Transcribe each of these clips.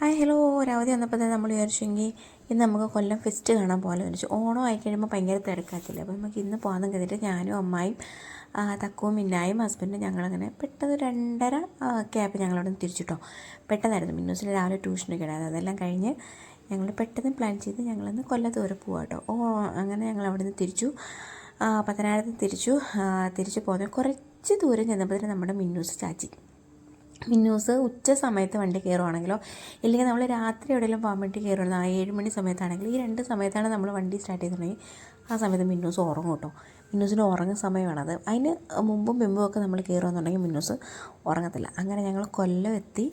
Hi hello. ഒരവധി വന്നപ്പോൾ തന്നെ നമ്മൾ വിചാരിച്ചെങ്കിൽ ഇന്ന് നമുക്ക് കൊല്ലം ഫെസ്റ്റ് കാണാൻ പോകാൻ വിചാരിച്ചു. ഓണം ആയി കഴിയുമ്പോൾ ഭയങ്കര തിരക്കാത്തില്ല അപ്പോൾ നമുക്ക് ഇന്ന് പോകാമെന്ന് കരുതിയിട്ട് ഞാനും അമ്മായും തക്കവും മിന്നായും ഹസ്ബൻഡും ഞങ്ങളങ്ങനെ പെട്ടെന്ന് രണ്ടര ക്യാബ് ഞങ്ങളവിടെ നിന്ന് തിരിച്ചിട്ടോ. പെട്ടെന്നായിരുന്നു. മിന്നൂസിന് രാവിലെ ട്യൂഷനൊക്കെ ഉണ്ടായിരുന്നു. അതെല്ലാം കഴിഞ്ഞ് ഞങ്ങൾ പെട്ടെന്ന് പ്ലാൻ ചെയ്ത് ഞങ്ങളന്ന് കൊല്ലത്ത് വരെ പോവാം കേട്ടോ ഓ അങ്ങനെ ഞങ്ങൾ അവിടെ നിന്ന് തിരിച്ചു. ആ, പത്തനാപുരത്ത് തിരിച്ചു. തിരിച്ചു പോകുന്ന കുറച്ച് ദൂരം ചെന്നപ്പോൾ തന്നെ നമ്മുടെ മിന്നൂസ് ചാച്ചി. മിന്നൂസ് ഉച്ച സമയത്ത് വണ്ടി കയറുവാണെങ്കിലോ ഇല്ലെങ്കിൽ നമ്മൾ രാത്രി എവിടെയെങ്കിലും പോകാൻ വേണ്ടി കയറുവാണെങ്കിൽ ആ ഏഴ് മണി സമയത്താണെങ്കിൽ ഈ രണ്ട് സമയത്താണ് നമ്മൾ വണ്ടി സ്റ്റാർട്ട് ചെയ്തിട്ടുണ്ടെങ്കിൽ ആ സമയത്ത് മിന്നൂസ് ഉറങ്ങും കേട്ടോ. മിന്നൂസിന് ഉറങ്ങുന്ന സമയമാണത് അതിന് മുമ്പും മുമ്പും ഒക്കെ നമ്മൾ കയറുമെന്നുണ്ടെങ്കിൽ മിന്നൂസ് ഉറങ്ങത്തില്ല. അങ്ങനെ ഞങ്ങൾ കൊല്ലം എത്തി.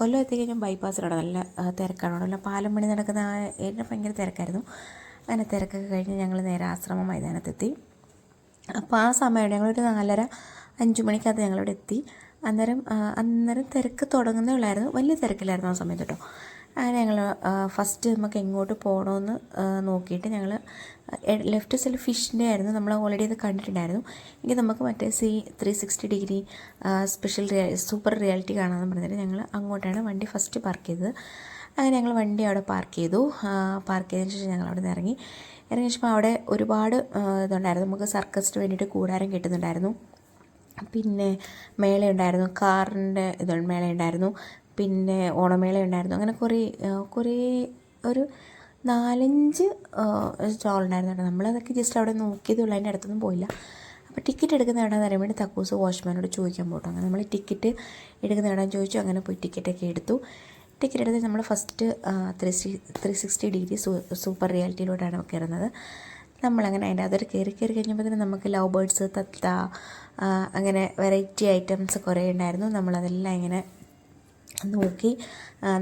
കൊല്ലം എത്തി കഴിഞ്ഞാൽ ബൈപ്പാസിലാണ് നല്ല തിരക്കാണ് നല്ല പാലം പണി നടക്കുന്ന ആ ഏഴിന് ഭയങ്കര തിരക്കായിരുന്നു. അങ്ങനെ തിരക്കൊക്കെ കഴിഞ്ഞ് ഞങ്ങൾ നേരെ ആശ്രമ മൈതാനത്തെത്തി. അപ്പോൾ ആ സമയം ഞങ്ങളൊരു നാലര അഞ്ച് മണിക്കകത്ത് ഞങ്ങളിവിടെ എത്തി. അന്നേരം അന്നേരം തിരക്ക് തുടങ്ങുന്നേ ഉള്ളായിരുന്നു. വലിയ തിരക്കില്ലായിരുന്നു ആ സമയത്ത് കേട്ടോ അങ്ങനെ ഞങ്ങൾ ഫസ്റ്റ് നമുക്ക് എങ്ങോട്ട് പോകണമെന്ന് നോക്കിയിട്ട് ഞങ്ങൾ ലെഫ്റ്റ് സൈഡിൽ ഫിഷിന്റെ ആയിരുന്നു. നമ്മൾ ഓൾറെഡി അത് കണ്ടിട്ടുണ്ടായിരുന്നു. എങ്കിൽ നമുക്ക് മറ്റേ C three sixty degree special super reality കാണാമെന്ന് പറഞ്ഞിട്ട് ഞങ്ങൾ അങ്ങോട്ടാണ് വണ്ടി ഫസ്റ്റ് പാർക്ക് ചെയ്തത്. അങ്ങനെ ഞങ്ങൾ വണ്ടി അവിടെ പാർക്ക് ചെയ്തു. പാർക്ക് ചെയ്തതിന് ശേഷം ഞങ്ങൾ അവിടെ നിന്ന് ഇറങ്ങി. ഇറങ്ങിയ ശേഷം അവിടെ ഒരുപാട് ഇതുണ്ടായിരുന്നു. നമുക്ക് സർക്കസിന് വേണ്ടിയിട്ട് കൂടാരം കിട്ടുന്നുണ്ടായിരുന്നു. പിന്നെ മേളയുണ്ടായിരുന്നു കാറിന്റെ ഇത് മേളയുണ്ടായിരുന്നു പിന്നെ ഓണമേള ഉണ്ടായിരുന്നു അങ്ങനെ കുറേ കുറേ ഒരു നാലഞ്ച് സ്റ്റോൾ ഉണ്ടായിരുന്നു കേട്ടോ. നമ്മളതൊക്കെ ജസ്റ്റ് അവിടെ നോക്കിയതേ ഉള്ളൂ അതിന്റെ അടുത്തൊന്നും പോയില്ല. അപ്പോൾ ടിക്കറ്റ് എടുക്കുന്ന എവിടെയാണെന്ന് അറിയാൻ വേണ്ടി തക്കൂസ് വാച്ച്മാനോട് ചോദിക്കാൻ പോട്ടോ. അങ്ങനെ നമ്മൾ ടിക്കറ്റ് എടുക്കുന്ന എവിടെയാണെന്ന് ചോദിച്ചു അങ്ങനെ പോയി ടിക്കറ്റൊക്കെ എടുത്തു. ടിക്കറ്റ് എടുത്ത് നമ്മൾ first three three sixty degree super റിയാലിറ്റിയിലോട്ടാണ് കയറുന്നത്. നമ്മളങ്ങനെ അതിന്റെ അതൊരു കയറി കയറി കഴിഞ്ഞപ്പോൾ തന്നെ നമുക്ക് ലവ് ബേർഡ്സ് തത്ത അങ്ങനെ വെറൈറ്റി ഐറ്റംസ് കുറേ ഉണ്ടായിരുന്നു. നമ്മളതെല്ലാം ഇങ്ങനെ നോക്കി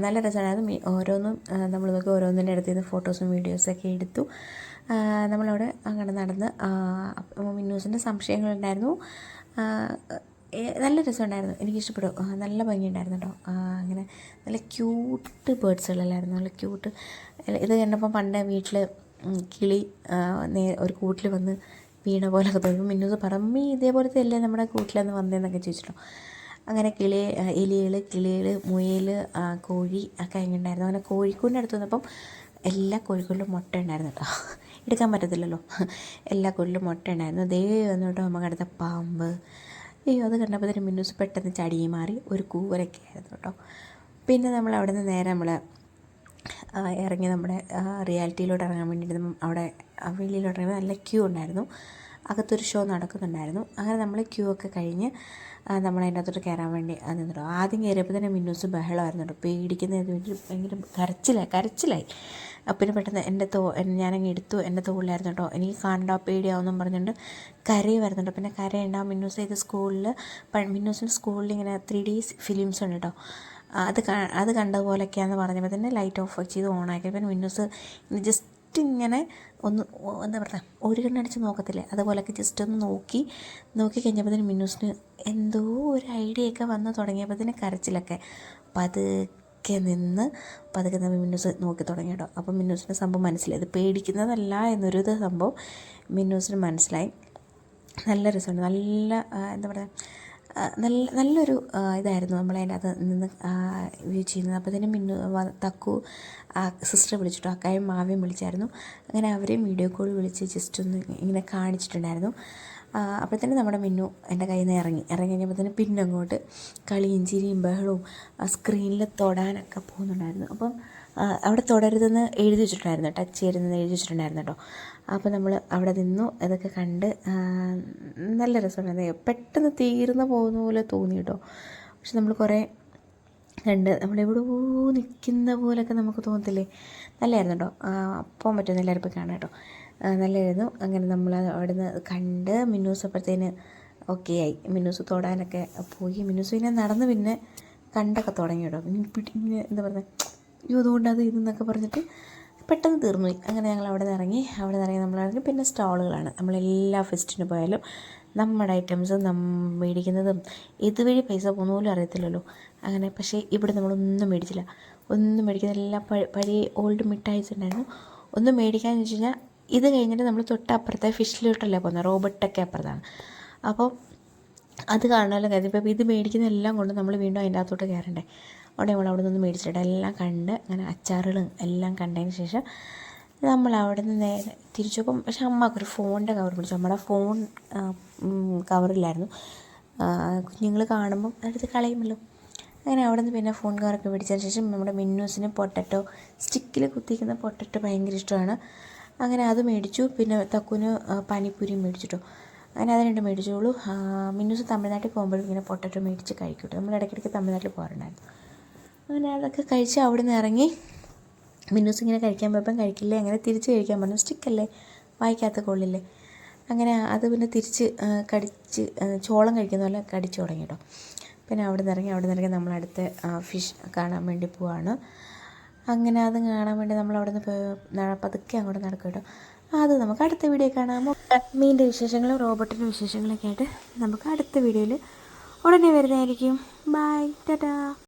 നല്ല രസമായിരുന്നു ഓരോന്നും നമ്മൾ നോക്കി ഓരോന്നിന്റെ അടുത്ത് നിന്ന് ഫോട്ടോസും വീഡിയോസൊക്കെ എടുത്തു. നമ്മളവിടെ അങ്ങനെ നടന്ന് മിന്നൂസിന്റെ സംശയങ്ങളുണ്ടായിരുന്നു. നല്ല രസമുണ്ടായിരുന്നു. എനിക്ക് ഇഷ്ടപ്പെട്ടു ഭംഗി നല്ല ഭംഗിയുണ്ടായിരുന്നു കേട്ടോ. അങ്ങനെ നല്ല ക്യൂട്ട് ബേർഡ്സുകളല്ലായിരുന്നു നല്ല ക്യൂട്ട്. ഇത് കണ്ടപ്പോൾ പണ്ട് വീട്ടിൽ കിളി നേ- ഒരു കൂട്ടിൽ വന്ന് വീണ പോലൊക്കെ തോന്നും. മിന്നൂസ് പറമ്പി ഇതേപോലത്തെ അല്ലേ നമ്മുടെ കൂട്ടിലന്ന് വന്നതെന്നൊക്കെ ചോദിച്ചിട്ടുണ്ടോ? അങ്ങനെ കിളി എലികൾ കിളികൾ മുയൽ കോഴി ഒക്കെ ഉണ്ടായിരുന്നു. അങ്ങനെ കോഴിക്കൂടിന്റെ അടുത്ത് വന്നപ്പം എല്ലാ കോഴിക്കൂടിലും മുട്ട ഉണ്ടായിരുന്നു കേട്ടോ. എടുക്കാൻ പറ്റത്തില്ലല്ലോ. എല്ലാ കോഴിലും മുട്ട ഉണ്ടായിരുന്നു. ദേ വന്നിട്ട് നമുക്ക് അടുത്ത പാമ്പ്. അയ്യോ അത് കണ്ടപ്പോൾ തന്നെ മിന്നൂസ് പെട്ടെന്ന് ചടിയും മാറി ഒരു കൂവരൊക്കെ ആയിരുന്നു കേട്ടോ. പിന്നെ നമ്മൾ അവിടെ നിന്ന് നേരെ നമ്മൾ ഇറങ്ങി നമ്മുടെ റിയാലിറ്റിയിലോട്ട് ഇറങ്ങാൻ വേണ്ടിയിട്ട് അവിടെ വെളിയിലോട്ട് ഇറങ്ങി നല്ല ക്യൂ ഉണ്ടായിരുന്നു. അകത്തൊരു ഷോ നടക്കുന്നുണ്ടായിരുന്നു. അങ്ങനെ നമ്മൾ ക്യൂ ഒക്കെ കഴിഞ്ഞ് നമ്മൾ അതിന്റെ അകത്തോട്ട് കയറാൻ വേണ്ടി നിന്നിട്ടോ ആദ്യം കയറിയപ്പോൾ തന്നെ മിന്നൂസ് ബഹളമായിരുന്നു കേട്ടോ പേടിക്കുന്ന ഭയങ്കര കരച്ചിലായി കരച്ചിലായി. പിന്നെ പെട്ടെന്ന് എന്റെ തോ ഞാനങ്ങ് എടുത്തു. എന്റെ തോളിലായിരുന്നു കേട്ടോ. എനിക്ക് കാണണ്ട പേടിയാവുമെന്നും പറഞ്ഞുകൊണ്ട് കരയുമായിരുന്നു കേട്ടോ പിന്നെ കരയുണ്ടാവും മിന്നൂസ് ഇത് സ്കൂളിൽ മിന്നൂസിന്റെ സ്കൂളിൽ ഇങ്ങനെ ത്രീ ഡി ഫിലിംസ് ഉണ്ട് കേട്ടോ. അത് അത് കണ്ട പോലെയൊക്കെയാണെന്ന് പറഞ്ഞപ്പോൾ തന്നെ ലൈറ്റ് ഓഫ് ചെയ്ത് ഓണാക്കി പിന്നെ വിൻഡോസ് ജസ്റ്റ് ഇങ്ങനെ ഒന്ന് എന്താ പറയുക ഒരു കണ്ണടിച്ച് നോക്കത്തില്ലേ? അതുപോലെയൊക്കെ ജസ്റ്റ് ഒന്ന് നോക്കി നോക്കി കഴിഞ്ഞപ്പോഴത്തേന് മിന്നൂസിന് എന്തോ ഒരു ഐഡിയ ഒക്കെ വന്ന് തുടങ്ങിയപ്പോഴത്തേന് കരച്ചിലൊക്കെ പതുക്കെ നിന്ന് പതുക്കെ നിന്ന് മിന്നൂസ് നോക്കി തുടങ്ങി കേട്ടോ. അപ്പം മിന്നൂസിന്റെ സംഭവം മനസ്സിലായി. ഇത് പേടിക്കുന്നതല്ല എന്നൊരു സംഭവം മിന്നൂസിന് മനസ്സിലായി. നല്ല രസമുണ്ട്. നല്ല എന്താ പറയുക നല്ല നല്ലൊരു ഇതായിരുന്നു ഇതായിരുന്നു നമ്മളതിന്റെ അത് നിന്ന് വ്യൂ ചെയ്യുന്നത്. അപ്പോൾ തന്നെ മിന്നു തക്കു തക്കു സിസ്റ്റർ വിളിച്ചിട്ടു അക്കായും മാവിയും വിളിച്ചായിരുന്നു. അങ്ങനെ അവരെയും വീഡിയോ കോൾ വിളിച്ച് ജസ്റ്റ് ഒന്ന് ഇങ്ങനെ കാണിച്ചിട്ടുണ്ടായിരുന്നു. അപ്പോൾ തന്നെ നമ്മുടെ മിന്നു എന്റെ കയ്യിൽ നിന്ന് ഇറങ്ങി. ഇറങ്ങി തന്നെ പിന്നെ അങ്ങോട്ട് കളിയും ചിരിയും ബഹളവും ആ സ്ക്രീനിൽ തൊടാനൊക്കെ പോകുന്നുണ്ടായിരുന്നു. അപ്പം ആ, അവിടെ തുടരുതെന്ന് എഴുതി വെച്ചിട്ടുണ്ടായിരുന്നു. ടച്ച് ചെയ്യരുതെന്ന് എഴുതി വെച്ചിട്ടുണ്ടായിരുന്നു കേട്ടോ അപ്പോൾ നമ്മൾ അവിടെ നിന്നു. അതൊക്കെ കണ്ട് നല്ല രസമുണ്ടായിരുന്നു. പെട്ടെന്ന് തീർന്നു പോകുന്ന പോലെ തോന്നി കേട്ടോ പക്ഷെ നമ്മൾ കുറേ കണ്ട് നമ്മളെവിടെയോ നിൽക്കുന്ന പോലെയൊക്കെ നമുക്ക് തോന്നത്തില്ലേ? നല്ലതായിരുന്നു കേട്ടോ പോകാൻ പറ്റുന്ന എല്ലാവരും പോയി കാണാം കേട്ടോ നല്ലതായിരുന്നു അങ്ങനെ നമ്മൾ അവിടെ നിന്ന് കണ്ട് മിന്നൂസ് അപ്പോഴത്തേന് ഓക്കെ ആയി. മിന്നൂസ് തൊടാനൊക്കെ പോയി. മിന്നൂസ് പിന്നെ നടന്ന് പിന്നെ കണ്ടൊക്കെ തുടങ്ങി കേട്ടോ പിന്നെ എന്താ പറയുക അയ്യോ അതുകൊണ്ട് അത് ഇതെന്നൊക്കെ പറഞ്ഞിട്ട് പെട്ടെന്ന് തീർന്നു. അങ്ങനെ ഞങ്ങൾ അവിടെ നിന്ന് ഇറങ്ങി. അവിടെ നിന്ന് ഇറങ്ങി നമ്മളിറങ്ങി പിന്നെ സ്റ്റാളുകളാണ്. നമ്മളെല്ലാ ഫെസ്റ്റിന് പോയാലും നമ്മുടെ ഐറ്റംസ് നം മേടിക്കുന്നതും ഇതുവഴി പൈസ പോകുന്ന പോലും അറിയത്തില്ലല്ലോ. അങ്ങനെ പക്ഷേ ഇവിടെ നമ്മളൊന്നും മേടിച്ചില്ല. ഒന്നും മേടിക്കുന്ന എല്ലാ പഴയ ഓൾഡ് മിഠായിസ് ഉണ്ടായിരുന്നു ഒന്നും മേടിക്കാന്ന് വെച്ച് കഴിഞ്ഞാൽ ഇത് കഴിഞ്ഞിട്ട് നമ്മൾ തൊട്ടപ്പുറത്തെ ഫിഷിലോട്ടല്ലേ പോകുന്നത്. റോബർട്ടൊക്കെ അപ്പുറത്താണ്. അപ്പോൾ അത് കാണാമല്ലോ കാര്യം ഇപ്പോൾ ഇത് മേടിക്കുന്ന എല്ലാം കൊണ്ട് നമ്മൾ വീണ്ടും അതിന്റെ അകത്തോട്ട് കയറണ്ടേ. അവിടെ നമ്മൾ അവിടെ നിന്ന് മേടിച്ചിട്ട് എല്ലാം കണ്ട് അങ്ങനെ അച്ചാറുകളും എല്ലാം കണ്ടതിന് ശേഷം നമ്മൾ അവിടെ നിന്ന് നേരെ തിരിച്ചപ്പം പോകും പക്ഷെ അമ്മക്കൊരു ഫോണിന്റെ കവർ പിടിച്ചു. നമ്മുടെ ഫോൺ കവറില്ലായിരുന്നു. കുഞ്ഞുങ്ങൾ കാണുമ്പം എടുത്ത് കളയുമല്ലോ. അങ്ങനെ അവിടെ നിന്ന് പിന്നെ ഫോൺ കവറൊക്കെ പിടിച്ചതിന് ശേഷം നമ്മുടെ മിന്നൂസിന് പൊട്ടറ്റോ സ്റ്റിക്കിൽ കുത്തിക്കുന്ന പൊട്ടറ്റോ ഭയങ്കര ഇഷ്ടമാണ്. അങ്ങനെ അത് മേടിച്ചു. പിന്നെ തക്കുന് പാനിപ്പൂരിയും മേടിച്ചിട്ടോ. അങ്ങനെ അത് രണ്ട് മേടിച്ചോളൂ. മിന്നൂസ് തമിഴ്നാട്ടിൽ പോകുമ്പോഴും ഇങ്ങനെ പൊട്ടറ്റോ മേടിച്ച് കഴിക്കൂട്ടോ. നമ്മൾ ഇടയ്ക്കിടയ്ക്ക് തമിഴ്നാട്ടിൽ പോകാറുണ്ടായിരുന്നു. അങ്ങനെ അതൊക്കെ കഴിച്ച് അവിടെ നിന്ന് ഇറങ്ങി. മിന്നൂസ് ഇങ്ങനെ കഴിക്കാൻ പോയപ്പം കഴിക്കില്ലേ? അങ്ങനെ തിരിച്ച് കഴിക്കാൻ പറഞ്ഞു. സ്റ്റിക്കല്ലേ? വായിക്കാത്ത കൊള്ളില്ലേ അങ്ങനെ അത് പിന്നെ തിരിച്ച് കടിച്ച് ചോളം കഴിക്കുന്ന പോലെ കടിച്ചു തുടങ്ങി കേട്ടോ പിന്നെ അവിടെ നിന്ന് ഇറങ്ങി അവിടെ നിന്ന് ഇറങ്ങി നമ്മൾ അടുത്ത ഫിഷ് കാണാൻ വേണ്ടി പോവാണ്. അങ്ങനെ അത് കാണാൻ വേണ്ടി നമ്മൾ അവിടെ നിന്ന് പതുക്കെ അങ്ങോട്ട് നടക്കും കേട്ടോ അത് നമുക്ക് അടുത്ത വീഡിയോ കാണാം. മീന്റെ വിശേഷങ്ങളും റോബോട്ടിന്റെ വിശേഷങ്ങളൊക്കെ ആയിട്ട് നമുക്ക് അടുത്ത വീഡിയോയിൽ ഉടനെ വരുന്നതായിരിക്കും. ബൈ ടാറ്റാ